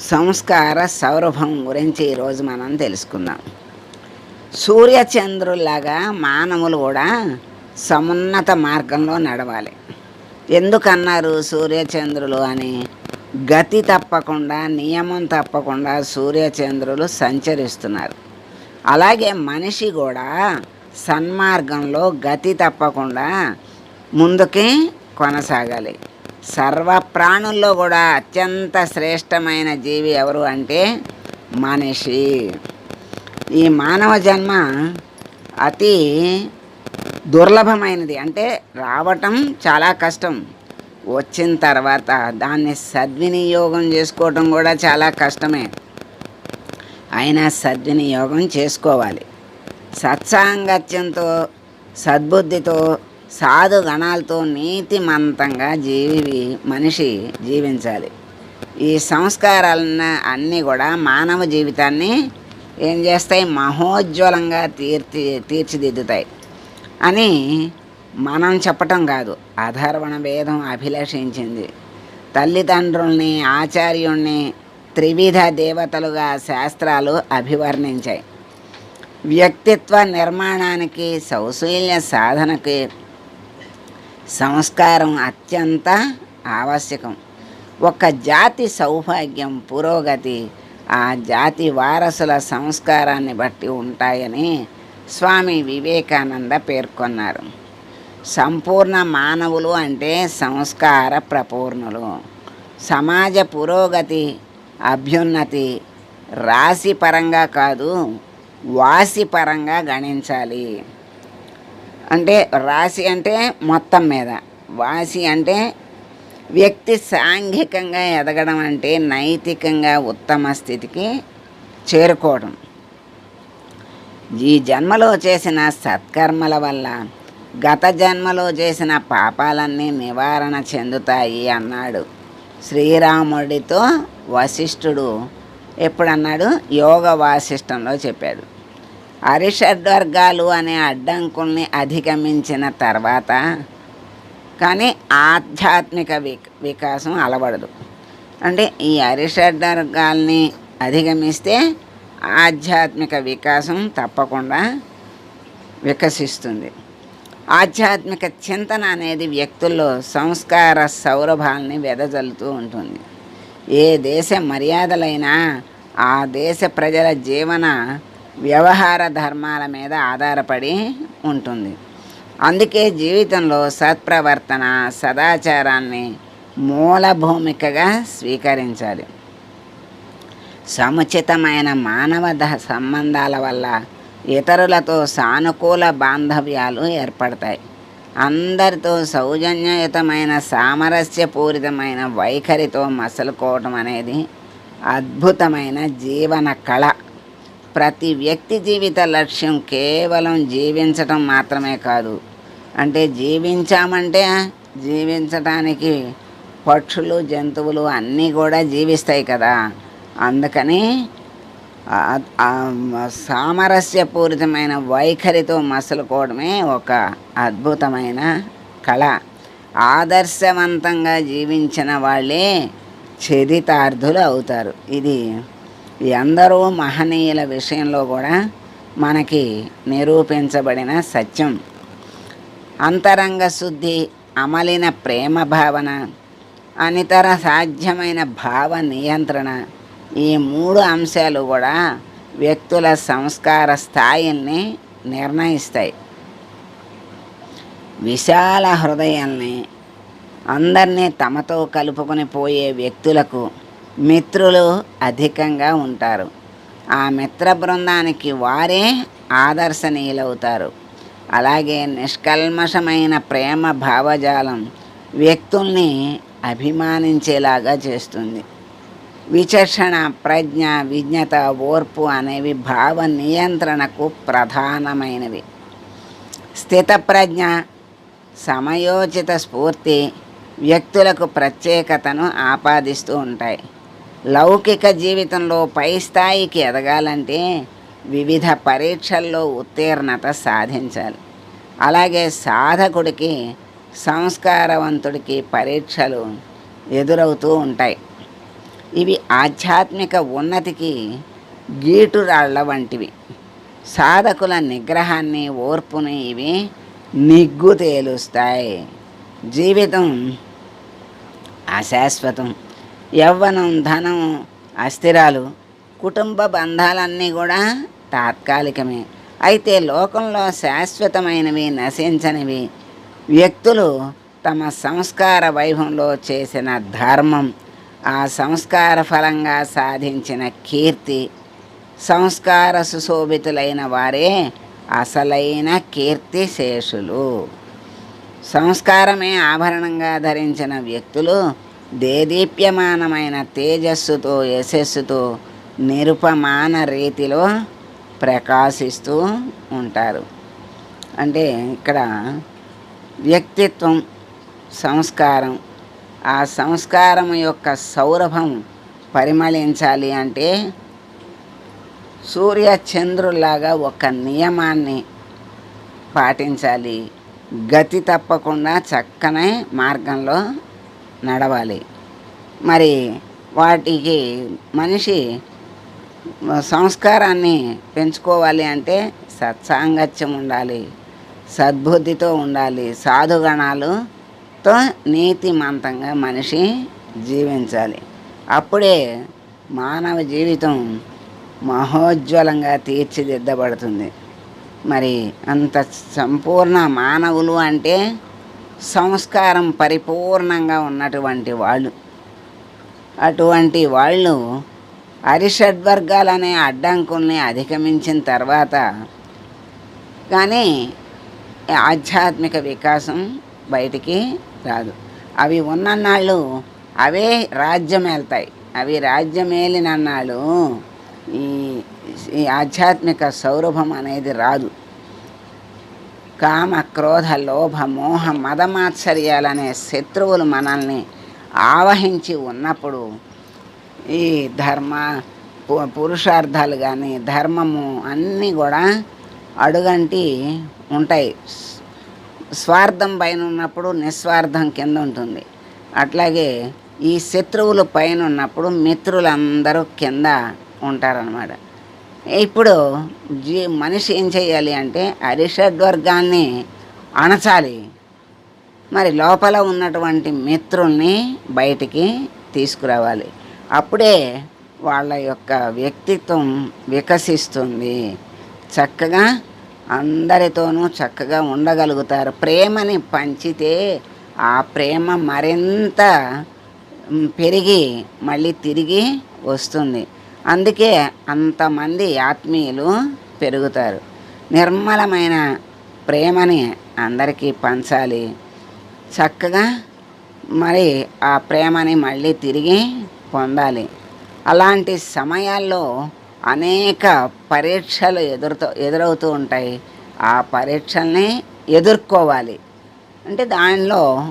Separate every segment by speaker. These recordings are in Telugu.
Speaker 1: సంస్కార సౌరభం గురించి ఈరోజు మనం తెలుసుకుందాం. సూర్యచంద్రుల్లాగా మానవులు కూడా సమున్నత మార్గంలో నడవాలి. ఎందుకన్నారు సూర్యచంద్రులు అని? గతి తప్పకుండా నియమం తప్పకుండా సూర్యచంద్రులు సంచరిస్తున్నారు. అలాగే మనిషి కూడా సన్మార్గంలో గతి తప్పకుండా ముందుకి కొనసాగాలి. సర్వ ప్రాణుల్లో కూడా అత్యంత శ్రేష్టమైన జీవి ఎవరు అంటే మనిషి. ఈ మానవ జన్మ అతి దుర్లభమైనది. అంటే రావటం చాలా కష్టం. వచ్చిన తర్వాత దాన్ని సద్వినియోగం చేసుకోవటం కూడా చాలా కష్టమే. అయినా సద్వినియోగం చేసుకోవాలి. సత్సాంగత్యంతో సద్బుద్ధితో సాధుగణాలతో నీతిమంతంగా జీవి మనిషి జీవించాలి. ఈ సంస్కారాలన్న అన్నీ కూడా మానవ జీవితాన్ని ఏం చేస్తాయి? మహోజ్వలంగా తీర్చి తీర్చిదిద్దుతాయి. అని మనం చెప్పటం కాదు. అధర్వణ భేదం అభిలషించింది. తల్లిదండ్రుల్ని ఆచార్యుణ్ణి త్రివిధ దేవతలుగా శాస్త్రాలు అభివర్ణించాయి. వ్యక్తిత్వ నిర్మాణానికి సౌశీల్య సాధనకి సంస్కారం అత్యంత ఆవశ్యకం. ఒక జాతి సౌభాగ్యం పురోగతి ఆ జాతి వారసుల సంస్కారాన్ని బట్టి ఉంటాయని స్వామి వివేకానంద పేర్కొన్నారు. సంపూర్ణ మానవులు అంటే సంస్కార ప్రపూర్ణులు. సమాజ పురోగతి అభ్యున్నతి రాశి పరంగా కాదు వాసి పరంగా గణించాలి. అంటే రాశి అంటే మొత్తం మీద. వాసి అంటే వ్యక్తి సాంఘికంగా ఎదగడం అంటే నైతికంగా ఉత్తమ స్థితికి చేరుకోవడం. ఈ జన్మలో చేసిన సత్కర్మల వల్ల గత జన్మలో చేసిన పాపాలన్నీ నివారణ చెందుతాయి అన్నాడు. శ్రీరాముడితో వశిష్ఠుడు ఎప్పుడన్నాడు? యోగ వాసిష్టంలో చెప్పాడు. అరిషడ్వర్గాలు అనే అడ్డంకుల్ని అధిగమించిన తర్వాత కానీ ఆధ్యాత్మిక వికాసం అలవడదు. అంటే ఈ అరిషడ్వర్గాల్ని అధిగమిస్తే ఆధ్యాత్మిక వికాసం తప్పకుండా వికసిస్తుంది. ఆధ్యాత్మిక చింతన అనేది వ్యక్తుల్లో సంస్కార సౌరభాల్ని వెదజల్లుతూ ఉంటుంది. ఏ దేశ మర్యాదలైనా ఆ దేశ ప్రజల జీవన వ్యవహార ధర్మాల మీద ఆధారపడి ఉంటుంది. అందుకే జీవితంలో సత్ప్రవర్తన సదాచారాన్ని మూల భూమికగా స్వీకరించాలి. సముచితమైన మానవ ద- సంబంధాల వల్ల ఇతరులతో సానుకూల బాంధవ్యాలు ఏర్పడతాయి. అందరితో సౌజన్యయుతమైన సామరస్యపూరితమైన వైఖరితో మసలుకోవటం అనేది అద్భుతమైన జీవన కళ. ప్రతి వ్యక్తి జీవిత లక్ష్యం కేవలం జీవించటం మాత్రమే కాదు. అంటే జీవించామంటే జీవించటానికి పక్షులు జంతువులు అన్నీ కూడా జీవిస్తాయి కదా. అందుకని సామరస్యపూరితమైన వైఖరితో మసలుకోవడమే ఒక అద్భుతమైన కళ. ఆదర్శవంతంగా జీవించిన వాళ్ళే చరితార్థులు అవుతారు. ఇది ఎందరో మహనీయుల విషయంలో కూడా మనకి నిరూపించబడిన సత్యం. అంతరంగ శుద్ధి అమలిన ప్రేమ భావన అనితర సాధ్యమైన భావ నియంత్రణ ఈ మూడు అంశాలు కూడా వ్యక్తుల సంస్కార స్థాయిల్ని నిర్ణయిస్తాయి. విశాల హృదయాల్ని అందరినీ తమతో కలుపుకొని పోయే వ్యక్తులకు మిత్రులు అధికంగా ఉంటారు. ఆ మిత్ర బృందానికి వారే ఆదర్శనీయులవుతారు. అలాగే నిష్కల్మషమైన ప్రేమ భావజాలం వ్యక్తుల్ని అభిమానించేలాగా చేస్తుంది. విచక్షణ ప్రజ్ఞ విజ్ఞత ఓర్పు అనేవి భావ నియంత్రణకు ప్రధానమైనవి. స్థితప్రజ్ఞ సమయోచిత స్ఫూర్తి వ్యక్తులకు ప్రత్యేకతను ఆపాదిస్తూ ఉంటాయి. లౌకిక జీవితంలో పై స్థాయికి ఎదగాలంటే వివిధ పరీక్షల్లో ఉత్తీర్ణత సాధించాలి. అలాగే సాధకుడికి సంస్కారవంతుడికి పరీక్షలు ఎదురవుతూ ఉంటాయి. ఇవి ఆధ్యాత్మిక ఉన్నతికి గీటురాళ్ళ వంటివి. సాధకుల నిగ్రహాన్ని ఓర్పుని ఇవి నిగ్గు తేలుస్తాయి జీవితం అశాశ్వతం. యవ్వనం ధనం అస్థిరాలు కుటుంబ బంధాలన్నీ కూడా తాత్కాలికమే. అయితే లోకంలో శాశ్వతమైనవి నశించనివి వ్యక్తులు తమ సంస్కార వైభవంలో చేసిన ధర్మం ఆ సంస్కార ఫలంగా సాధించిన కీర్తి సంస్కార సుశోభితులైన వారే అసలైన కీర్తి శేషులు సంస్కారమే ఆభరణంగా ధరించిన వ్యక్తులు దేదీప్యమానమైన తేజస్సుతో యశస్సుతో నిరుపమాన రీతిలో ప్రకాశిస్తూ ఉంటారు. అంటే ఇక్కడ వ్యక్తిత్వం సంస్కారం. ఆ సంస్కారం యొక్క సౌరభం పరిమళించాలి అంటే సూర్య చంద్రుల్లాగా ఒక నియమాన్ని పాటించాలి. గతి తప్పకుండా చక్కనే మార్గంలో నడవాలి. మరి వాటికి మనిషి సంస్కారాన్ని పెంచుకోవాలి అంటే సత్సాంగత్యం ఉండాలి సద్బుద్ధితో ఉండాలి సాధుగణాలతో నీతిమంతంగా మనిషి జీవించాలి. అప్పుడే మానవ జీవితం మహోజ్వలంగా తీర్చిదిద్దబడుతుంది. మరి అంత సంపూర్ణ మానవులు అంటే సంస్కారం పరిపూర్ణంగా ఉన్నటువంటి వాళ్ళు. అటువంటి వాళ్ళు అరిషడ్వర్గాలనే అడ్డంకుల్ని అధిగమించిన తర్వాత కానీ ఆధ్యాత్మిక వికాసం బయటికి రాదు. అవి ఉన్నన్నాళ్ళు అవే రాజ్యమేళ్తాయి అవి రాజ్యమేలినన్నాళ్ళు ఈ ఈ ఆధ్యాత్మిక సౌరభం అనేది రాదు. కామ క్రోధ లోభ మోహ మదమాత్సర్యాలనే శత్రువులు మనల్ని ఆవహించి ఉన్నప్పుడు ఈ ధర్మ పు- పురుషార్థాలు కానీ ధర్మము అన్నీ కూడా అడుగంటి ఉంటాయి. స్వార్థం పైన ఉన్నప్పుడు నిస్వార్థం కింద ఉంటుంది. అట్లాగే ఈ శత్రువులు పైన ఉన్నప్పుడు మిత్రులందరూ కింద ఉంటారనమాట ఇప్పుడు జీ మనిషి ఏం చేయాలి అంటే అరిషడ్వర్గాన్ని అణచాలి. మరి లోపల ఉన్నటువంటి మిత్రుల్ని బయటికి తీసుకురావాలి. అప్పుడే వాళ్ళ యొక్క వ్యక్తిత్వం వికసిస్తుంది. చక్కగా అందరితోనూ చక్కగా ఉండగలుగుతారు. ప్రేమని పంచితే ఆ ప్రేమ మరింత పెరిగి మళ్ళీ తిరిగి వస్తుంది. అందుకే అంతమంది ఆత్మీయులు పెరుగుతారు. నిర్మలమైన ప్రేమని అందరికీ పంచాలి. చక్కగా మరి ఆ ప్రేమని మళ్ళీ తిరిగి పొందాలి. అలాంటి సమయాల్లో అనేక పరీక్షలు ఎదురుతో ఎదురవుతూ ఉంటాయి. ఆ పరీక్షల్ని ఎదుర్కోవాలి. అంటే దానిలో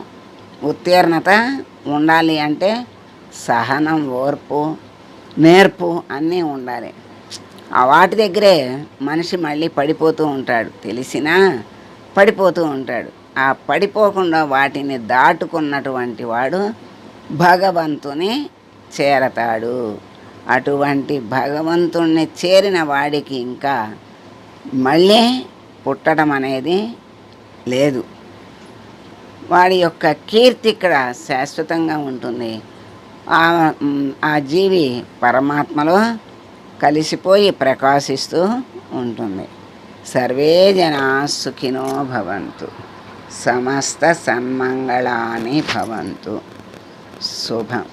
Speaker 1: ఉత్తీర్ణత ఉండాలి అంటే సహనం ఓర్పు నేర్పు అన్నీ ఉండాలి. ఆ వాటి దగ్గరే మనిషి మళ్ళీ పడిపోతూ ఉంటాడు. తెలిసినా పడిపోతూ ఉంటాడు. ఆ పడిపోకుండా వాటిని దాటుకున్నటువంటి వాడు భగవంతుని చేరతాడు. అటువంటి భగవంతుణ్ణి చేరిన వాడికి ఇంకా మళ్ళీ పుట్టడం అనేది లేదు. వాడి యొక్క కీర్తి ఇక్కడ శాశ్వతంగా ఉంటుంది. ఆ జీవి పరమాత్మలో కలిసిపోయి ప్రకాశిస్తూ ఉంటుంది. సర్వే జనా సుఖినో భవంతు. సమస్త సన్మంగళాని భవంతు. శుభం.